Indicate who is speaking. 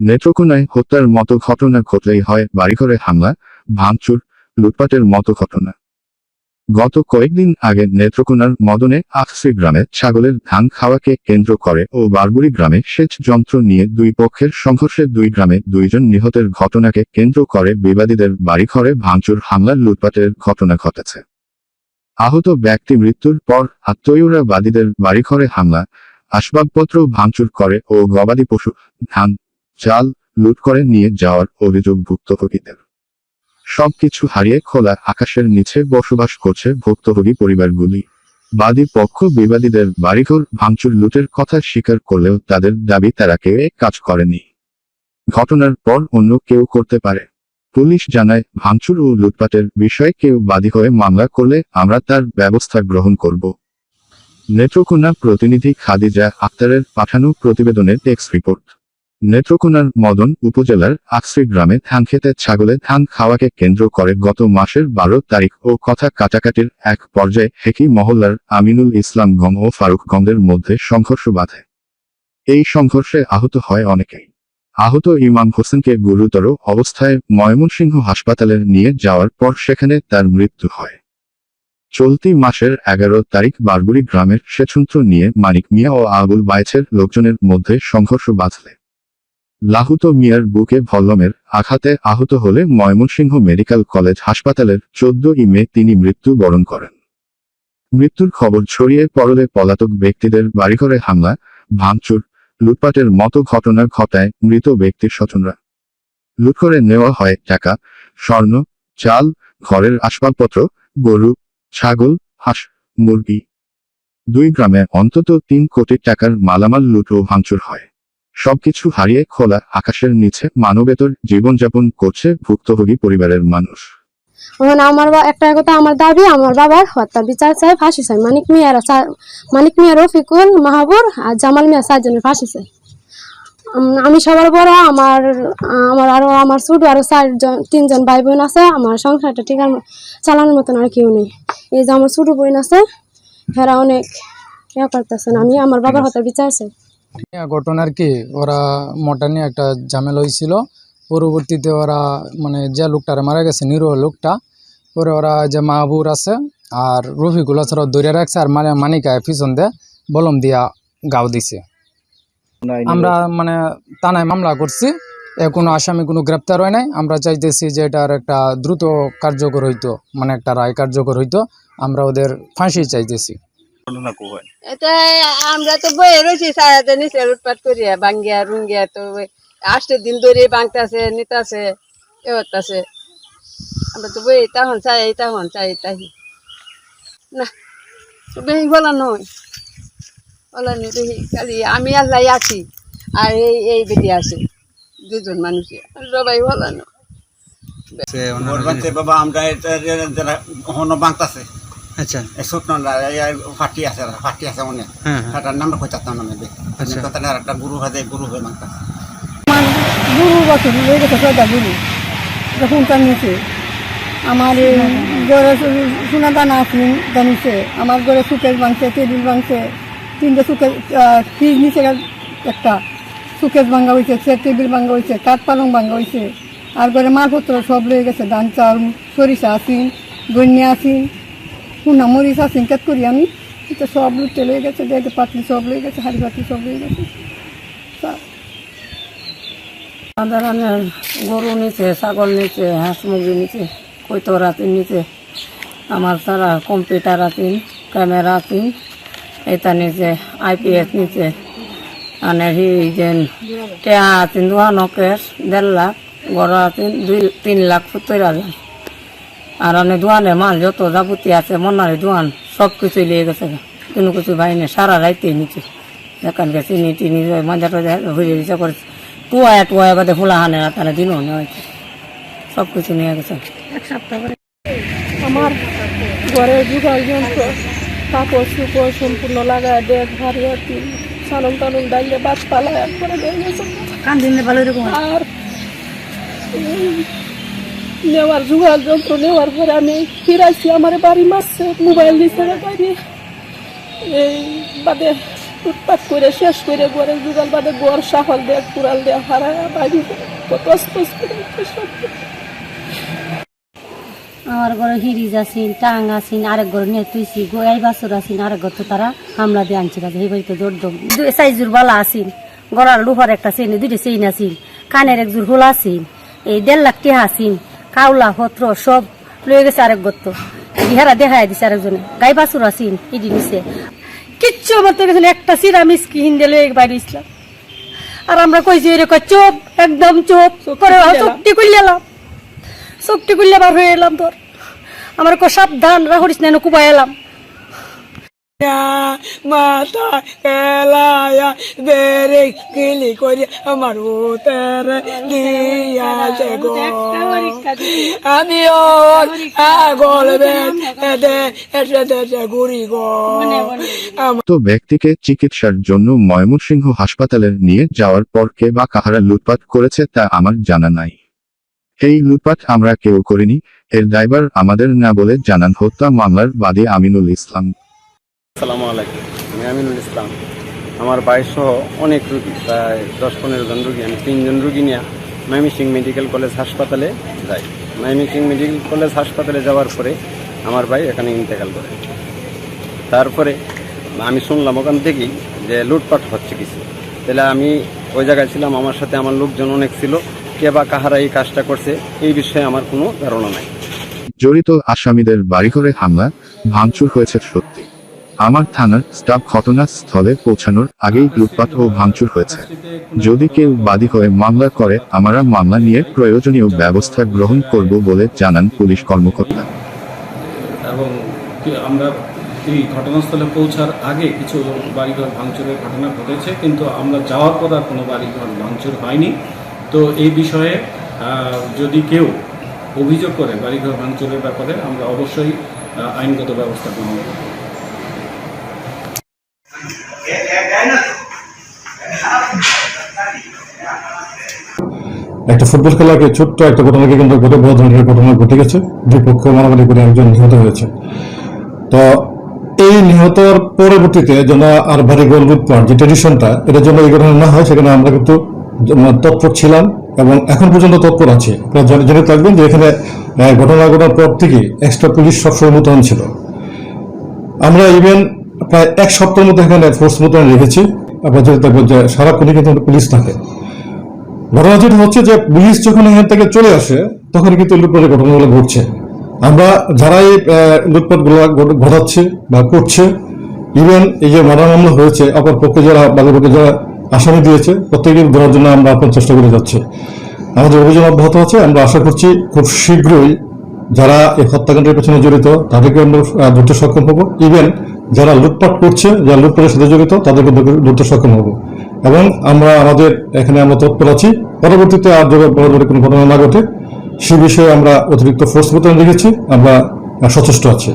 Speaker 1: নেত্রকোনায় হত্যার মতো ঘটনা ঘটলেই হয় বাড়িঘরে হামলা, ভাঙচুর, লুটপাটের মতো ঘটনা। গত কয়েকদিন আগে নেত্রকোনার মদনে আখসি গ্রামে ছাগলের ধান খাওয়াকে কেন্দ্র করে ও বারবুড়ি গ্রামে সেচ যন্ত্র নিয়ে দুই পক্ষের সংঘর্ষে দুই গ্রামে দুইজন নিহতের ঘটনাকে কেন্দ্র করে বিবাদীদের বাড়িঘরে ভাঙচুর, হামলার, লুটপাটের ঘটনা ঘটেছে। আহত ব্যক্তি মৃত্যুর পর আত্মীয়রাবাদীদের বাড়িঘরে হামলা, আসবাবপত্র ভাঙচুর করে ও গবাদি পশু, ধান চাল লুট করে নিয়ে যাওয়ার অভিযোগ ভুক্তভোগীদের। সবকিছু হারিয়ে খোলা আকাশের নিচে বসবাস করছে ভুক্তভোগী পরিবারগুলি। বাদী পক্ষ বিবাদীদের বাড়িঘর ভাঙচুর লুটের কথা স্বীকার করলেও তাদের দাবি তারা কেউ কাজ করেনি। ঘটনার পর অন্য কেউ করতে পারে। পুলিশ জানায়, ভাঙচুর ও লুটপাটের বিষয়ে কেউ বাদী হয়ে মামলা করলে আমরা তার ব্যবস্থা গ্রহণ করব। নেত্রকোনা প্রতিনিধি খাদিজা আক্তারের পাঠানো প্রতিবেদনের টেক্সট রিপোর্ট। নেত্রকোনার মদন উপজেলার আকশ্রী গ্রামে ধান খেতে ছাগলে ধান খাওয়াকে কেন্দ্র করে গত মাসের বারো তারিখ ও কথা কাটাকাটির এক পর্যায়ে হেকি মহল্লার আমিনুল ইসলাম গং ও ফারুক গঙ্গের মধ্যে সংঘর্ষ বাধে। এই সংঘর্ষে আহত হয় অনেকেই। আহত ইমাম হোসেনকে গুরুতর অবস্থায় ময়মনসিংহ হাসপাতালে নিয়ে যাওয়ার পর সেখানে তার মৃত্যু হয়। চলতি মাসের এগারো তারিখ বারগুড়ি গ্রামের সেচন্ত্র নিয়ে মানিক মিয়া ও আবুল বাইছের লোকজনের মধ্যে সংঘর্ষ বাঁধলে। লাহুত মিয়ার বুকে ভল্লমের আঘাতে আহত হলে ময়মনসিংহ মেডিকেল কলেজ হাসপাতালের চোদ্দ মে তিনি মৃত্যু বরণ করেন। মৃত্যুর খবর ছড়িয়ে পড়লে পলাতক ব্যক্তিদের বাড়িঘরে হামলা, ভাঙচুর, লুটপাটের মতো ঘটনা ঘটায় মৃত ব্যক্তির স্বজনরা। লুট করে নেওয়া হয় টাকা, স্বর্ণ, চাল, ঘরের আসবাবপত্র, গরু, ছাগল, হাঁস, মুরগি। দুই গ্রামে অন্তত তিন কোটি টাকার মালামাল লুট ও ভাঙচুর হয়। সবকিছু হারিয়ে খোলা আকাশের নিচে মানবেতর জীবনযাপন করছে ভুক্তভোগী পরিবারের মানুষ।
Speaker 2: মানে আমার একটা কথা আমার দাবি আমার বাবার হত্যা বিচার চাই ফাঁসি চাই। মানিক মিয়ার মানিক মিয়া রফিকুল মাহাবুর আর জামাল মিয়া চারজনের ফাঁসি চাই। আমি সবার বড় আমার আমার আরও আমার ছোট আরও চারজন তিনজন ভাই বোন আছে আমার সংসারটা ঠিক চালানোর মতন আর কেউ নেই। এই যে আমার ছোট বোন আছে হেরা অনেক ইয়ে করতেছেন আমি আমার বাবার হত্যার বিচার চাই।
Speaker 3: ঘটনার কি ওরা মোটা নিয়ে একটা ঝামেলা হয়েছিল। পরবর্তীতে ওরা মানে যে লোকটারে মারা গেছে নিরহ লোকটা পরে ওরা যে মাহবুর আছে আর রফিকুল আছে ওরা ধরে রাখছে আর মানে মানিকায় পিছন দিয়ে বলম দিয়া গাও দিছে। আমরা মানে থানায় মামলা করছি এ কোনো আসামি কোনো গ্রেপ্তার হয় নাই। আমরা চাইতেছি যে এটার একটা দ্রুত কার্যকর হইতো মানে একটা রায় কার্যকর হইতো আমরা ওদের ফাঁসি চাইতেছি।
Speaker 4: এটা আমরা তো বয়ে রয়েছি সারাতে নিচে লুটপাট করিয়া বাঙ্গিয়া রুঙ্গিয়া তো ওই দিন ধরে বাংতাছে নিতাছে এ হতাছে। আমরা তো বই তখন চাই তখন চাই তাই। না বেশি বলা নয়। বলা নেই বেশি খালি আমি আল্লাহ আছি আর এই এই বেদি আছে দুজন মানুষ সবাই বলা নয়।
Speaker 5: বাবা আমরা এটা বাংতাছে
Speaker 6: আচ্ছা।
Speaker 5: ফাটি আছে ফাটি আছে অনেক
Speaker 6: হ্যাঁ হ্যাঁ।
Speaker 5: নামে
Speaker 6: আচ্ছা।
Speaker 5: একটা গুরু গুরু হয়ে
Speaker 7: গুরু বছর গুরু যখন তার নিচে আমার ঘরে সোনা দানা আসলেন জানিছে আমার ঘরে সুকেশ ভাঙছে টেবিল ভাঙছে তিনটে সুকেশ ফ্রিজ নিচে একটা। সুকেশ ভাঙা হয়েছে চেয়ার টেবিল ভাঙা হয়েছে কাঠ পালং ভাঙা হয়েছে। আর ঘরে মালপত্র সব লয়ে গেছে ধান চাউল সরিষা আসিন গন্যা আসিন সোনা মরিচ কেট করি আমি। এটা সব লুটে লয়ে গেছে যে পাতলি সব লয়ে গেছে, হাড়ি পাতলি সব লয়ে গেছে। তা- সাধারণের গরু নিচে ছাগল নিচে হাঁস মুরগি নিচে কৈতর আতিন নিচে আমার সারা কম্পিউটার আতিন, ক্যামেরা আতিন এটা নিচে আইপিএস নিচে মানে হি যে টেহা আতিন দোয়ানো কেস দেড় লাখ গড় আতিন, দুই, তিন লাখ সত্তর হাজার আর অনেক দোয়ানে মাল যত যাবতীয় আছে মনারি দোয়ান সব কিছুই লিয়ে গেছে। কোনো কিছু ভাইনি সারা রাইতে নিচে। এখানকার চিনি টিনি মাজা টাজা হয়ে দিতে করে টুয়ায় টুয়ায় বাদে ফুলা হানে না তাহলে দিনও নেওয়া হয়েছে সব কিছু নিয়ে গেছে।
Speaker 2: আমার ঘরের যুগাল যন্ত্র কাপড় সুপড় সম্পূর্ণ লাগায় ডেক ভারী আতি সানন টানুন ডাইলে বাদ পালায় একবারে গেছে।
Speaker 7: কান দিন ভালো এরকম
Speaker 2: আর নেওয়ার যুগাল যন্ত্র নেওয়ার পরে আমি ফিরাইছি। আমার বাড়ি মারছে, মোবাইল দিচ্ছে গাড়ি এই বাদে
Speaker 6: উৎপাত করে, শেষ করে ঘরে যুগাল বাদে গড় সাহল দেয়, কুড়াল দেয় হারা বাড়ি
Speaker 8: আমার ঘরে হিরিজ আছিন, টাং আছিন, আরেক ঘরে নিয়ে তুইছি গোয়াই বাছর আছিন, আরেক ঘর তো তারা হামলা দিয়ে আনছিল সেই বাড়িতে দৌড় দম দুই সাইজুর বালা আছিন, গলার লোহার একটা চেন দুইটা চেইন আছিন, কানের একজোর হোল আছিন, এই দেড় লাখ টিহা আছিন। কাউলা হত্র সব লয়ে গেছে আরেক ঘর তো বিহারা দেখাই দিছে আরেকজনে। গাই বাছুর আসিন ইডি নিছে। কিচ্ছু আমার তো গেছিল একটা সিরা মিসকি হিন্দে লয়ে বাইরে ইসলাম আর আমরা কইছি এরকম চোপ একদম চোপ করে শক্তি করলে এলাম কইলে করলে বার হয়ে এলাম তোর। আমার কো সাবধান রাহুরিস নেন কুবা এলাম।
Speaker 6: মাথা করে আমার উতের দিয়াছে গো আমি ঘুরি গো
Speaker 1: তো ব্যক্তিকে চিকিৎসার জন্য ময়মনসিংহ হাসপাতালে নিয়ে যাওয়ার পর কে বা কাহারা লুটপাট করেছে তা আমার জানা নাই। এই লুটপাট আমরা কেউ করিনি, এর ড্রাইভার আমাদের না বলে জানান হত্যা মামলার বাদী আমিনুল ইসলাম।
Speaker 9: আসসালামু আলাইকুম। আমি আমিনুল ইসলাম। আমার বাইশ সহ অনেক রুগী, প্রায় দশ পনেরো জন রুগী, আমি তিনজন রুগী নিয়ে ময়মনসিং মেডিকেল কলেজ হাসপাতালে যাই। ময়মনসিং মেডিকেল কলেজ হাসপাতালে যাওয়ার পরে আমার ভাই এখানে ইন্তেকাল করে। তারপরে আমি শুনলাম ওখান থেকেই যে লুটপাট হচ্ছে কিছু। তাহলে আমি ওই জায়গায় ছিলাম, আমার সাথে আমার লোকজন অনেক ছিল, কে বা কাহারা এই কাজটা করছে, এই বিষয়ে আমার কোনো ধারণা নাই।
Speaker 1: জড়িত আসামিদের বাড়িঘরে হামলা, ভাঙচুর হয়েছে সত্যি। আমার থানার স্টাফ ঘটনাস্থলে পৌঁছানোর আগেই লুটপাট ও ভাঙচুর হয়েছে। যদি কেউ বাদী হয়ে মামলা করে, আমরা মামলা নিয়ে প্রয়োজনীয় ব্যবস্থা গ্রহণ করব বলে জানান পুলিশ কর্মকর্তা।
Speaker 10: এবং আমরা এই ঘটনাস্থলে পৌঁছার আগে কিছু বাড়িঘর ভাঙচুরের ঘটনা ঘটেছে, কিন্তু আমরা যাওয়ার পর আর কোনো বাড়িঘর ভাঙচুর হয়নি। তো এই বিষয়ে যদি কেউ অভিযোগ করে বাড়িঘর ভাঙচুরের ব্যাপারে, আমরা অবশ্যই আইনগত ব্যবস্থা গ্রহণ করব।
Speaker 11: একটা ফুটবল খেলাকে ছোট্ট একটা ঘটনাকে কিন্তু ঘটে বড় ধরনের ঘটনা ঘটে গেছে। দুই পক্ষ মারামারি করে একজন নিহত হয়েছে। তো এই নিহতর পরবর্তীতে যেন আর ভারী গোল লুটপাট যে ট্রেডিশনটা এটা যেন এই ঘটনা না হয়, সেখানে আমরা কিন্তু তৎপর ছিলাম এবং এখন পর্যন্ত তৎপর আছে। আপনারা জেনে থাকবেন যে এখানে ঘটনা ঘটার পর থেকে এক্সট্রা পুলিশ সবসময় মোতায়েন ছিল। আমরা ইভেন প্রায় এক সপ্তাহের মধ্যে এখানে ফোর্স মোতায়েন রেখেছি। আপনার যদি সারাক্ষণই কিন্তু পুলিশ থাকে। ঘটনা যেটা হচ্ছে যে পুলিশ যখন এখান থেকে চলে আসে, তখন কিন্তু লুটপাটের ঘটনাগুলো ঘটছে। আমরা যারাই লুটপাটগুলো ঘটাচ্ছে বা করছে ইভেন এই যে মারা মামলা হয়েছে, অপর পক্ষে যারা বাগেরপক্ষে যারা আসামি দিয়েছে প্রত্যেকে ধরার জন্য আমরা আপনার চেষ্টা করে যাচ্ছি। আমাদের অভিযান অব্যাহত আছে, আমরা আশা করছি খুব শীঘ্রই যারা এই হত্যাকাণ্ডের পেছনে জড়িত, তাদেরকে আমরা ধরতে সক্ষম হব। ইভেন যারা লুটপাট করছে, যারা লুটপাটের সাথে জড়িত, তাদেরকে ধর- ধরতে সক্ষম হব। এবং আমরা আমাদের এখানে আমরা তৎপর আছি। পরবর্তীতে আর যদি বড় বড় কোনো ঘটনা না ঘটে, সে বিষয়ে আমরা অতিরিক্ত ফোর্স মোতায়েন রেখেছি। আমরা সচেষ্ট আছি।